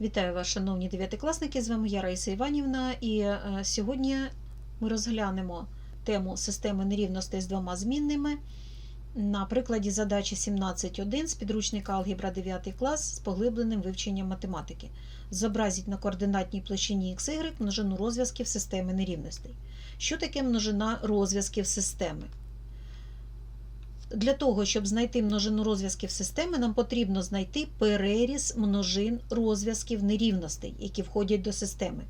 Вітаю вас, шановні дев'ятикласники! З вами я Раїса Іванівна, і е, сьогодні ми розглянемо тему системи нерівностей з двома змінними на прикладі задачі 17.1 з підручника Алгебра 9 клас з поглибленим вивченням математики. Зобразіть на координатній площині XY множину розв'язків системи нерівностей. Що таке множина розв'язків системи? Для того, щоб знайти множину розв'язків системи, нам потрібно знайти переріз множин розв'язків нерівностей, які входять до системи.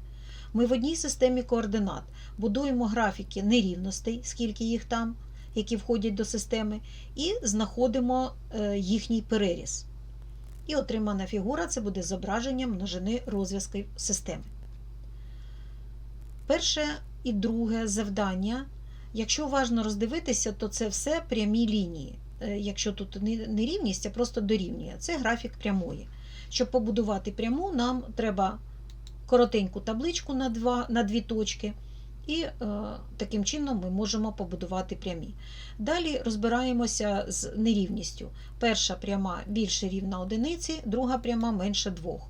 Ми в одній системі координат будуємо графіки нерівностей, скільки їх там, які входять до системи, і знаходимо е, їхній переріз. І отримана фігура це буде зображення множини розв'язків системи. Перше і друге завдання. Якщо уважно роздивитися, то це все прямі лінії. Е, Якщо тут не рівність, а просто дорівнює. Це графік прямої. Щоб побудувати пряму, нам треба коротеньку табличку на два, на дві точки, і е, таким чином ми можемо побудувати прямі. Далі розбираємося з нерівністю. Перша пряма більше рівна одиниці, друга пряма менше двох.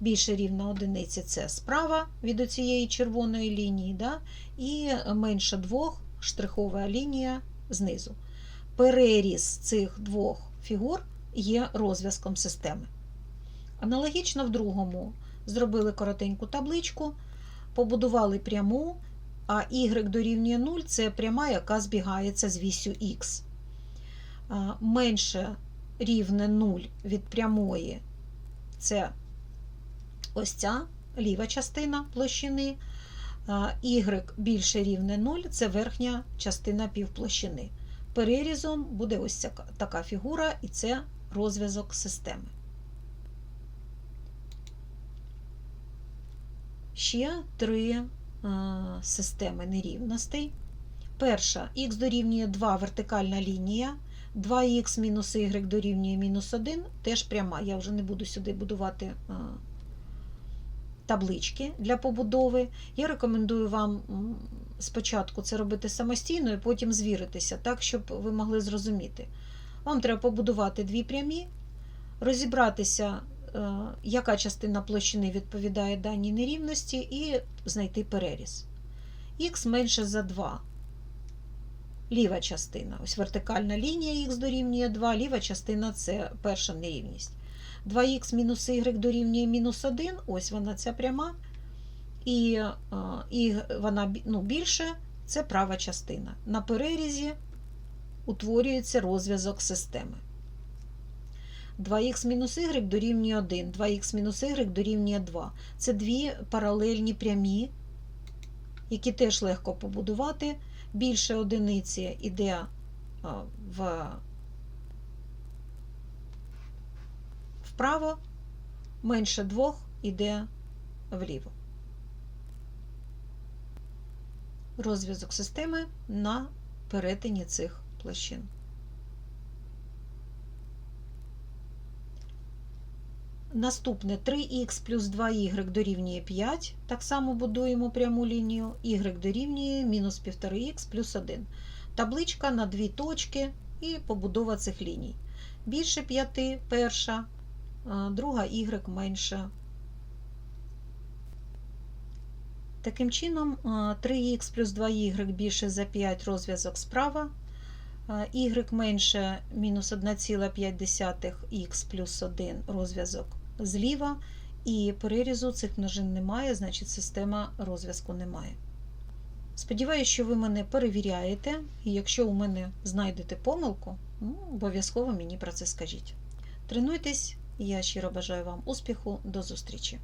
Більше рівна одиниці це справа від цієї червоної лінії, да? і менше двох штрихова лінія знизу. Переріз цих двох фігур є розв'язком системи. Аналогічно в другому зробили коротеньку табличку, побудували пряму, а y дорівнює 0 це пряма, яка збігається з вісю х. Менше рівне 0 від прямої це ось ця ліва частина площини. Y більше рівне 0 це верхня частина півплощини. Перерізом буде ось ця така фігура, і це розв'язок системи. Ще три системи нерівностей. Перша х дорівнює 2 вертикальна лінія, 2х мінус y дорівнює мінус 1, теж пряма. Я вже не буду сюди будувати таблички для побудови. Я рекомендую вам спочатку це робити самостійно і потім звіритися, так, щоб ви могли зрозуміти. Вам треба побудувати дві прямі, розібратися, яка частина площини відповідає даній нерівності, і знайти переріз. Х менше за 2. Ліва частина. Ось вертикальна лінія х дорівнює 2, ліва частина це перша нерівність. 2х мінус y дорівнює мінус 1, ось вона ця пряма, і і вона ну, більше це права частина. На перерізі утворюється розв'язок системи. 2х мінус y дорівнює 1, 2х мінус y дорівнює 2. Це дві паралельні прямі, які теж легко побудувати. Більше одиниці йде в вправо, менше двох іде вліво. Розв'язок системи на перетині цих площин. Наступне 3х плюс 2y дорівнює 5. Так само будуємо пряму лінію, y дорівнює мінус 1,5х плюс 1. Табличка на дві точки і побудова цих ліній. Більше 5 перша, друга y менше. Таким чином, 3х плюс 2y більше за 5 розв'язок справа, y менше мінус 1,5х плюс 1 розв'язок зліва, і перерізу цих множин немає, значить система розв'язку немає. Сподіваюся, що ви мене перевіряєте, і якщо у мене знайдете помилку, ну, обов'язково мені про це скажіть. Тренуйтесь, я щиро бажаю вам успіху, до зустрічі!